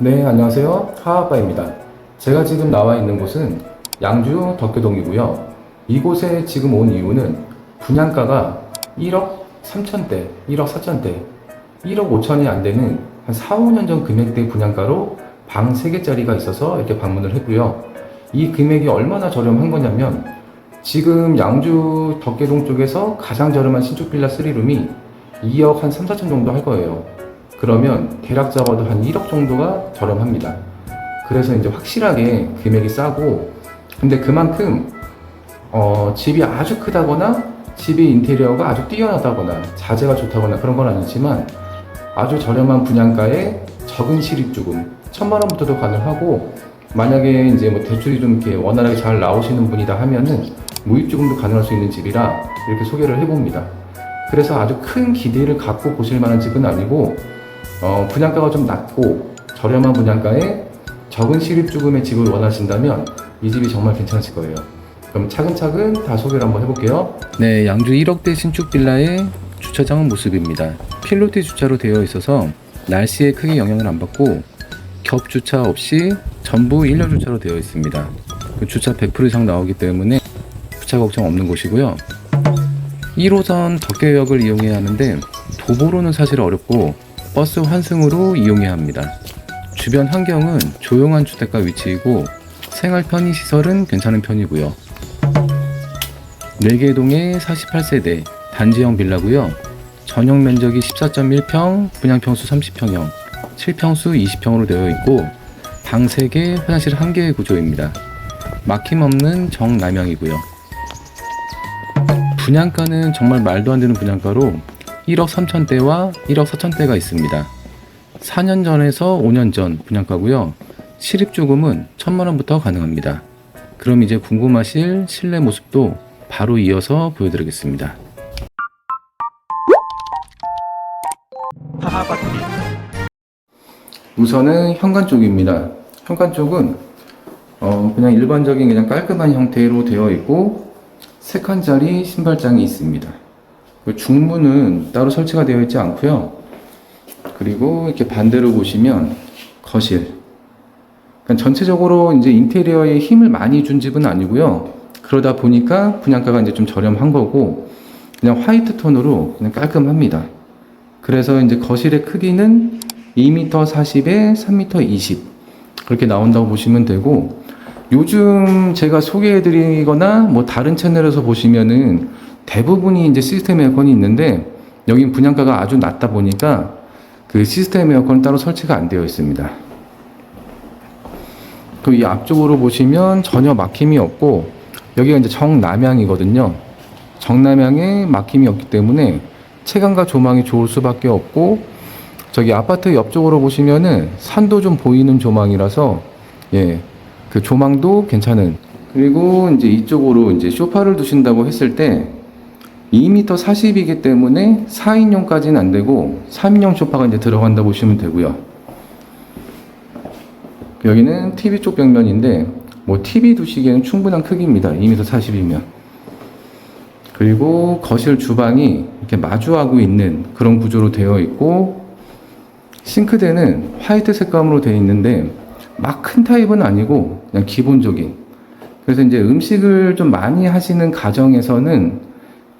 네, 안녕하세요. 하하빠입니다. 제가 지금 나와 있는 곳은 양주 덕교동이고요. 이곳에 지금 온 이유는 분양가가 1억 3천대, 1억 4천대, 1억 5천이 안 되는 한 4, 5년 전 금액대 분양가로 방 3개짜리가 있어서 이렇게 방문을 했고요. 이 금액이 얼마나 저렴한 거냐면 지금 양주 덕계동 쪽에서 가장 저렴한 신축 빌라 3룸이 2억 한 3, 4천 정도 할 거예요. 그러면 대략 잡아도 한 1억 정도가 저렴합니다. 그래서 이제 확실하게 금액이 싸고, 근데 그만큼 어, 집이 아주 크다거나 집의 인테리어가 아주 뛰어나다거나 자재가 좋다거나 그런 건 아니지만 아주 저렴한 분양가에 적은 실입주금 천만 원부터도 가능하고 만약에 이제 뭐 대출이 좀 이렇게 원활하게 잘 나오시는 분이다 하면은 무입주금도 가능할 수 있는 집이라 이렇게 소개를 해봅니다. 그래서 아주 큰 기대를 갖고 보실 만한 집은 아니고 어, 분양가가 좀 낮고 저렴한 분양가에 적은 실입주금의 집을 원하신다면 이 집이 정말 괜찮으실 거예요. 그럼 차근차근 다 소개를 한번 해볼게요. 네, 양주 1억대 신축 빌라의 주차장은 모습입니다. 필로티 주차로 되어 있어서 날씨에 크게 영향을 안 받고 겹 주차 없이 전부 일렬 주차로 되어 있습니다. 그 주차 100% 이상 나오기 때문에 주차 걱정 없는 곳이고요. 1호선 덕계역을 이용해야 하는데 도보로는 사실 어렵고 버스 환승으로 이용해야 합니다. 주변 환경은 조용한 주택가 위치이고 생활 편의 시설은 괜찮은 편이고요. 4개 동의 48세대 단지형 빌라고요. 전용 면적이 14.1평, 분양 평수 30평형, 7평수 20평으로 되어 있고 방 3개, 화장실 1개의 구조입니다. 막힘없는 정남향이고요. 분양가는 정말 말도 안 되는 분양가로 1억 3천대와 1억 4천대가 있습니다. 4년 전에서 5년 전 분양가고요. 실입주금은 1천만 원부터 가능합니다. 그럼 이제 궁금하실 실내 모습도 바로 이어서 보여드리겠습니다. 우선은 현관 쪽입니다. 현관 쪽은 어, 그냥 일반적인 그냥 깔끔한 형태로 되어 있고 세 칸짜리 신발장이 있습니다. 그 중문은 따로 설치가 되어 있지 않고요. 그리고 이렇게 반대로 보시면 거실. 그러니까 전체적으로 이제 인테리어에 힘을 많이 준 집은 아니고요. 그러다 보니까 분양가가 이제 좀 저렴한 거고 그냥 화이트 톤으로 그냥 깔끔합니다. 그래서 이제 거실의 크기는 2m 40에 3m 20 그렇게 나온다고 보시면 되고 요즘 제가 소개해드리거나 뭐 다른 채널에서 보시면은 대부분이 이제 시스템 에어컨이 있는데 여긴 분양가가 아주 낮다 보니까 그 시스템 에어컨 따로 설치가 안 되어 있습니다. 그 이 앞쪽으로 보시면 전혀 막힘이 없고 여기가 이제 정남향이거든요. 정남향에 막힘이 없기 때문에 채광과 조망이 좋을 수밖에 없고 저기 아파트 옆쪽으로 보시면은 산도 좀 보이는 조망이라서 예. 그 조망도 괜찮은 그리고 이제 이쪽으로 이제 소파를 두신다고 했을 때 2m 40이기 때문에 4인용까지는 안 되고 3인용 소파가 이제 들어간다 보시면 되고요. 여기는 TV 쪽 벽면인데 뭐 TV 두시기에는 충분한 크기입니다. 2m 40이면. 그리고 거실 주방이 이렇게 마주하고 있는 그런 구조로 되어 있고 싱크대는 화이트 색감으로 되어 있는데 막 큰 타입은 아니고 그냥 기본적인 그래서 이제 음식을 좀 많이 하시는 가정에서는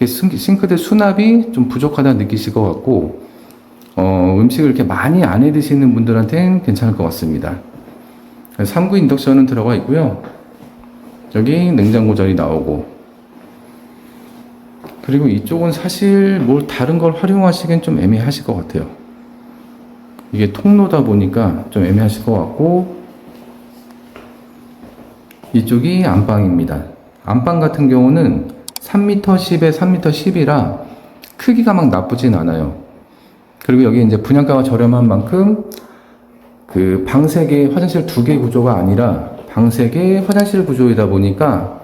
싱- 싱크대 수납이 좀 부족하다 느끼실 것 같고 어, 음식을 이렇게 많이 안 해 드시는 분들한테는 괜찮을 것 같습니다. 3구 인덕션은 들어가 있고요. 여기 냉장고 자리 나오고 그리고 이쪽은 사실 뭘 다른 걸 활용하시기엔 좀 애매하실 것 같아요. 이게 통로다 보니까 좀 애매하실 것 같고 이쪽이 안방입니다. 안방 같은 경우는 3m 10에 3m 10이라 크기가 막 나쁘진 않아요. 그리고 여기 이제 분양가가 저렴한 만큼 그방 3개, 화장실 2개 구조가 아니라 방 3개, 화장실 구조이다 보니까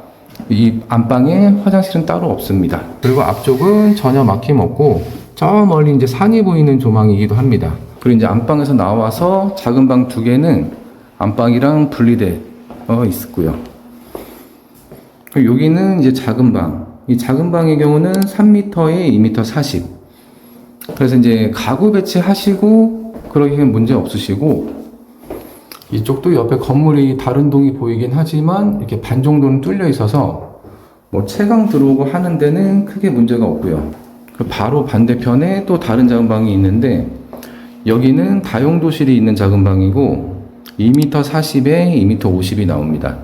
이 안방에 화장실은 따로 없습니다. 그리고 앞쪽은 전혀 막힘 없고 저 멀리 이제 산이 보이는 조망이기도 합니다. 그리고 이제 안방에서 나와서 작은 방 두 개는 안방이랑 분리돼 어 있고요. 여기는 이제 작은 방. 이 작은 방의 경우는 3m에 2m 40. 그래서 이제 가구 배치하시고 그러기엔 문제 없으시고 이쪽도 옆에 건물이 다른 동이 보이긴 하지만 이렇게 반 정도는 뚫려 있어서 뭐 채광 들어오고 하는 데는 크게 문제가 없고요. 그 바로 반대편에 또 다른 작은 방이 있는데 여기는 다용도실이 있는 작은 방이고 2m 40에 2m 50이 나옵니다.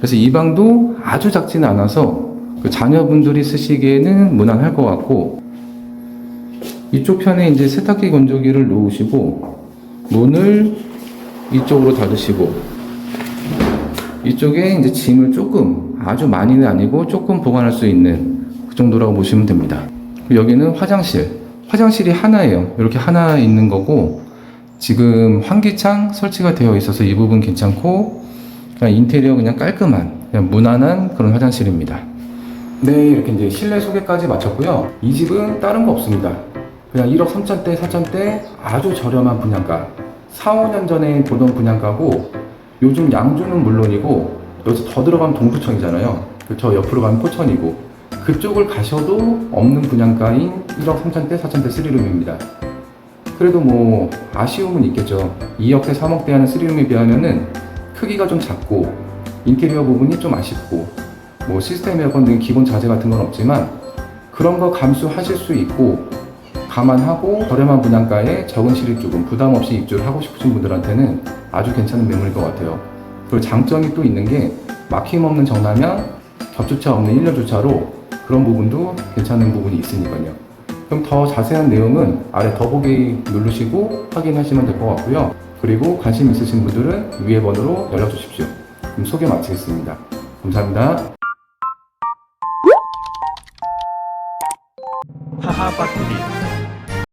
그래서 이 방도 아주 작지는 않아서 그 자녀분들이 쓰시기에는 무난할 것 같고 이쪽 편에 이제 세탁기 건조기를 놓으시고 문을 이쪽으로 닫으시고 이쪽에 이제 짐을 조금 아주 많이는 아니고 조금 보관할 수 있는 그 정도라고 보시면 됩니다. 여기는 화장실. 화장실이 하나예요. 이렇게 하나 있는 거고 지금 환기창 설치가 되어 있어서 이 부분 괜찮고 그냥 인테리어 그냥 깔끔한 그냥 무난한 그런 화장실입니다. 네, 이렇게 이제 실내 소개까지 마쳤고요. 이 집은 다른 거 없습니다. 그냥 1억 3천대, 4천대 아주 저렴한 분양가. 4, 5년 전에 보던 분양가고 요즘 양주는 물론이고 여기서 더 들어가면 동부천이잖아요. 그저 옆으로 가면 포천이고 그쪽을 가셔도 없는 분양가인 1억 3천대, 4천대 3룸입니다. 그래도 뭐 아쉬움은 있겠죠. 2억대, 3억대 하는 3룸에 비하면은 크기가 좀 작고 인테리어 부분이 좀 아쉽고 뭐 시스템 에어컨 등 기본 자재 같은 건 없지만 그런 거 감수하실 수 있고 감안하고 저렴한 분양가에 적은 실입 조금 부담 없이 입주를 하고 싶으신 분들한테는 아주 괜찮은 매물일 것 같아요. 그리고 장점이 또 있는 게 막힘 없는 정남향, 접주차 없는 1년 주차로 그런 부분도 괜찮은 부분이 있으니까요. 그럼 더 자세한 내용은 아래 더보기 누르시고 확인하시면 될 것 같고요. 그리고 관심 있으신 분들은 위에 번호로 연락 주십시오. 그럼 소개 마치겠습니다. 감사합니다. 하하바TV